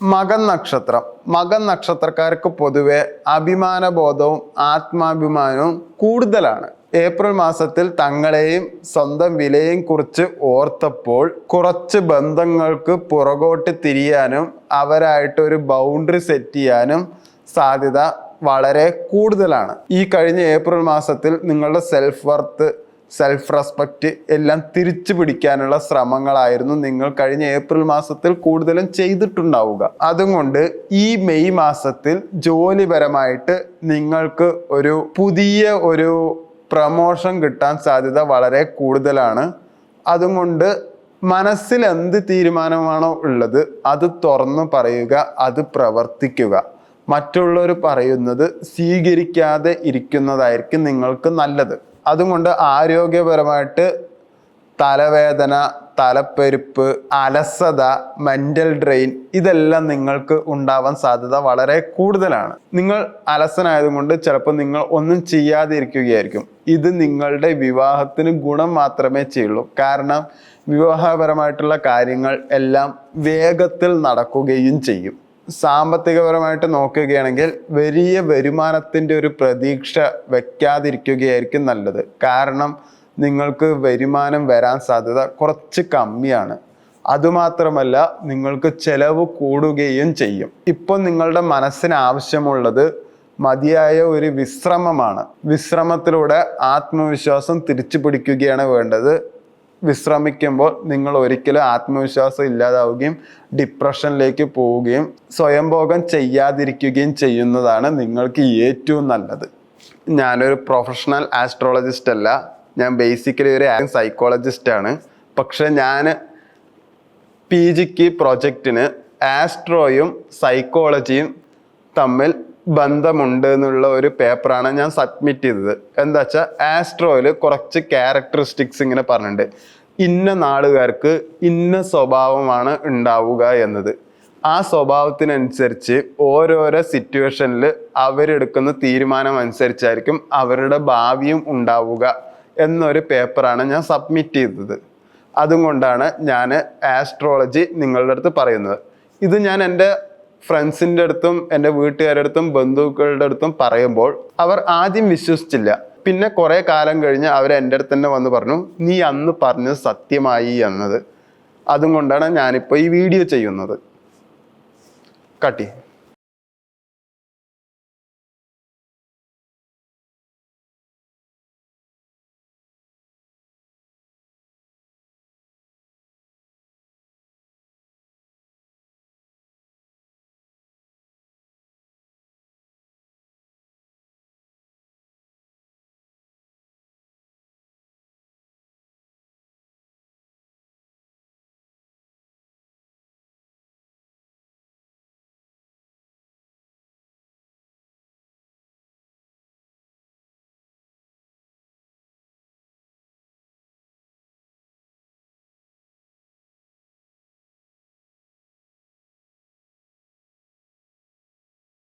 മകൻ നക്ഷത്രം. മകൻ നക്ഷത്രക്കാർക്ക് പൊതുവെ അഭിമാനബോധവും ആത്മാഭിമാനവും കൂടുതലാണ്. ഏപ്രിൽ മാസത്തിൽ തങ്ങളെയും സ്വന്തം വിലയും കുറിച്ച് ഓർത്തപ്പോൾ കുറച്ച് ബന്ധങ്ങൾക്ക് പുറകോട്ട് തിരിയാനും അവരായിട്ട് ഒരു ബൗണ്ടറി സെറ്റ് ചെയ്യാനും സാധ്യത വളരെ കൂടുതലാണ്. ഈ കഴിഞ്ഞ ഏപ്രിൽ മാസത്തിൽ നിങ്ങളുടെ സെൽഫ് വർത്ത് സെൽഫ് റെസ്പെക്റ്റ് എല്ലാം തിരിച്ചു പിടിക്കാനുള്ള ശ്രമങ്ങളായിരുന്നു നിങ്ങൾ കഴിഞ്ഞ ഏപ്രിൽ മാസത്തിൽ കൂടുതലും ചെയ്തിട്ടുണ്ടാവുക. അതുകൊണ്ട് ഈ മെയ് മാസത്തിൽ ജോലിപരമായിട്ട് നിങ്ങൾക്ക് ഒരു പുതിയ ഒരു പ്രമോഷൻ കിട്ടാൻ സാധ്യത വളരെ കൂടുതലാണ്. അതുകൊണ്ട് മനസ്സിൽ എന്ത് തീരുമാനമാണോ ഉള്ളത് അത് തുറന്നു പറയുക അത് പ്രവർത്തിക്കുക. മറ്റുള്ളവർ പറയുന്നത് സ്വീകരിക്കാതെ ഇരിക്കുന്നതായിരിക്കും നിങ്ങൾക്ക് നല്ലത്. അതുകൊണ്ട് ആരോഗ്യപരമായിട്ട് തലവേദന തലപ്പെരുപ്പ് അലസത മെന്റൽ ഡ്രെയിൻ ഇതെല്ലാം നിങ്ങൾക്ക് ഉണ്ടാവാൻ സാധ്യത വളരെ കൂടുതലാണ്. നിങ്ങൾ അലസനായതുകൊണ്ട് ചിലപ്പോൾ നിങ്ങൾ ഒന്നും ചെയ്യാതിരിക്കുകയായിരിക്കും. ഇത് നിങ്ങളുടെ വിവാഹത്തിന് ഗുണം മാത്രമേ ചെയ്യുള്ളൂ. കാരണം വിവാഹപരമായിട്ടുള്ള കാര്യങ്ങൾ എല്ലാം വേഗത്തിൽ നടക്കുകയും ചെയ്യും. സാമ്പത്തികപരമായിട്ട് നോക്കുകയാണെങ്കിൽ വലിയ വരുമാനത്തിന്റെ ഒരു പ്രതീക്ഷ വയ്ക്കാതിരിക്കുകയായിരിക്കും നല്ലത്. കാരണം നിങ്ങൾക്ക് വരുമാനം വരാൻ സാധ്യത കുറച്ച് കമ്മിയാണ്. അതുമാത്രമല്ല നിങ്ങൾക്ക് ചെലവ് കൂടുകയും ചെയ്യും. ഇപ്പോൾ നിങ്ങളുടെ മനസ്സിന് ആവശ്യമുള്ളത് മതിയായ ഒരു വിശ്രമമാണ്. വിശ്രമത്തിലൂടെ ആത്മവിശ്വാസം തിരിച്ചു പിടിക്കുകയാണ് വേണ്ടത്. വിശ്രമിക്കുമ്പോൾ നിങ്ങൾ ഒരിക്കലും ആത്മവിശ്വാസം ഇല്ലാതാവുകയും ഡിപ്രഷനിലേക്ക് പോവുകയും സ്വയംഭോഗം ചെയ്യാതിരിക്കുകയും ചെയ്യുന്നതാണ് നിങ്ങൾക്ക് ഏറ്റവും നല്ലത്. ഞാനൊരു പ്രൊഫഷണൽ ആസ്ട്രോളജിസ്റ്റ് അല്ല. ഞാൻ ബേസിക്കലി ഒരു സൈക്കോളജിസ്റ്റ് ആണ്. പക്ഷെ ഞാൻ പി ജിക്ക് പ്രൊജക്റ്റിന് ആസ്ട്രോയും സൈക്കോളജിയും തമ്മിൽ ബന്ധമുണ്ട് എന്നുള്ള ഒരു പേപ്പറാണ് ഞാൻ സബ്മിറ്റ് ചെയ്തത്. എന്താ വെച്ചാൽ ആസ്ട്രോയിൽ കുറച്ച് ക്യാരക്ടറിസ്റ്റിക്സ് ഇങ്ങനെ പറഞ്ഞിട്ടുണ്ട്. ഇന്ന നാളുകാർക്ക് ഇന്ന സ്വഭാവമാണ് ഉണ്ടാവുക എന്നത്. ആ സ്വഭാവത്തിനനുസരിച്ച് ഓരോരോ സിറ്റുവേഷനിൽ അവരെടുക്കുന്ന തീരുമാനം അനുസരിച്ചായിരിക്കും അവരുടെ ഭാവിയും ഉണ്ടാവുക എന്നൊരു പേപ്പറാണ് ഞാൻ സബ്മിറ്റ് ചെയ്തത്. അതുകൊണ്ടാണ് ഞാൻ ആസ്ട്രോളജി നിങ്ങളുടെ അടുത്ത് പറയുന്നത്. ഇത് ഞാൻ എന്റെ ഫ്രണ്ട്സിന്റെ അടുത്തും എന്റെ വീട്ടുകാരുടെ അടുത്തും ബന്ധുക്കളുടെ അടുത്തും പറയുമ്പോൾ അവർ ആദ്യം വിശ്വസിച്ചില്ല. പിന്നെ കുറേ കാലം കഴിഞ്ഞ് അവർ എന്റെ അടുത്ത് തന്നെ വന്ന് പറഞ്ഞു നീ അന്ന് പറഞ്ഞത് സത്യമായി എന്നത്. അതുകൊണ്ടാണ് ഞാനിപ്പോൾ ഈ വീഡിയോ ചെയ്യുന്നത്. കട്ടി